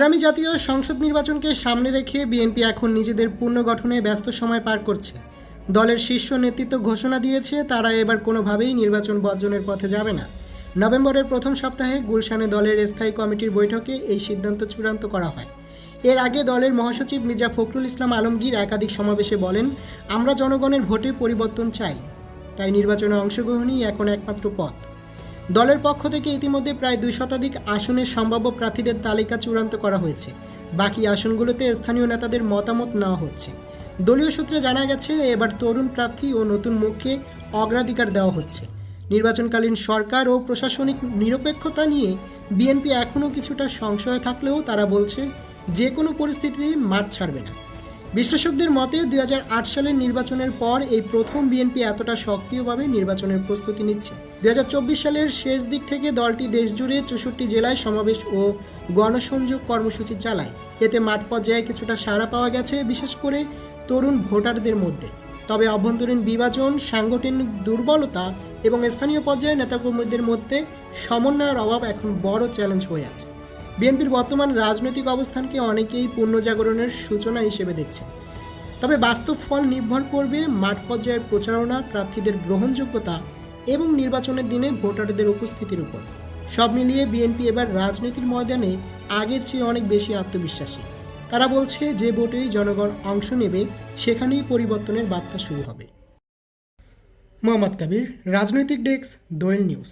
আগামী জাতীয় সংসদ নির্বাচনকে সামনে রেখে বিএনপি এখন নিজেদের পুনর্গঠনে ব্যস্ত সময় পার করছে। দলের শীর্ষ নেতৃত্ব ঘোষণা দিয়েছে, তারা এবার কোনোভাবেই নির্বাচন বর্জনের পথে যাবে না। নভেম্বরের প্রথম সপ্তাহে গুলশানে দলের স্থায়ী কমিটির বৈঠকে এই সিদ্ধান্ত চূড়ান্ত করা হয়। এর আগে দলের মহাসচিব মির্জা ফখরুল ইসলাম আলমগীর একাধিক সমাবেশে বলেন, আমরা জনগণের ভোটে পরিবর্তন চাই। তাই নির্বাচনে অংশগ্রহণই এখন একমাত্র পথ। দলের পক্ষ থেকে ইতিমধ্যে প্রায় দুই শতাধিক আসনের সম্ভাব্য প্রার্থীদের তালিকা চূড়ান্ত করা হয়েছে। বাকি আসনগুলোতে স্থানীয় নেতাদের মতামত নেওয়া হচ্ছে। দলীয় সূত্রে জানা গেছে, এবার তরুণ প্রার্থী ও নতুন মুখকে অগ্রাধিকার দেওয়া হচ্ছে। নির্বাচনকালীন সরকার ও প্রশাসনিক নিরপেক্ষতা নিয়ে বিএনপি এখনও কিছুটা সংশয় থাকলেও তারা বলছে, যে কোনো পরিস্থিতিতে মাঠ ছাড়বে না। বিশ্লেষকদের মতে, দুই হাজার আট সালের নির্বাচনের পর এই প্রথম বিএনপি এতটা সক্রিয়ভাবে নির্বাচনের প্রস্তুতি নিচ্ছে। দুই হাজার চব্বিশ সালের শেষ দিক থেকে দলটি দেশজুড়ে চৌষট্টি জেলায় সমাবেশ ও গণসংযোগ কর্মসূচি চালায়। এতে মাঠ পর্যায়ে কিছুটা সাড়া পাওয়া গেছে, বিশেষ করে তরুণ ভোটারদের মধ্যে। তবে অভ্যন্তরীণ বিভাজন, সাংগঠনিক দুর্বলতা এবং স্থানীয় পর্যায়ে নেতাকর্মীদের মধ্যে সমন্বয়ের অভাব এখন বড় চ্যালেঞ্জ হয়ে আছে। বিএনপির বর্তমান রাজনৈতিক অবস্থানকে অনেকেই পুনর্জাগরণের সূচনা হিসেবে দেখছে। তবে বাস্তব ফল নির্ভর করবে মাঠ পর্যায়ের প্রচারণা, প্রার্থীদের গ্রহণযোগ্যতা এবং নির্বাচনের দিনে ভোটারদের উপস্থিতির উপর। সব মিলিয়ে বিএনপি এবার রাজনীতির ময়দানে আগের চেয়ে অনেক বেশি আত্মবিশ্বাসী। তারা বলছে, যে ভোটেই জনগণ অংশ নেবে, সেখানেই পরিবর্তনের বার্তা শুরু হবে। মোহাম্মদ কাবির, রাজনৈতিক ডেস্ক, দোয়েল নিউজ।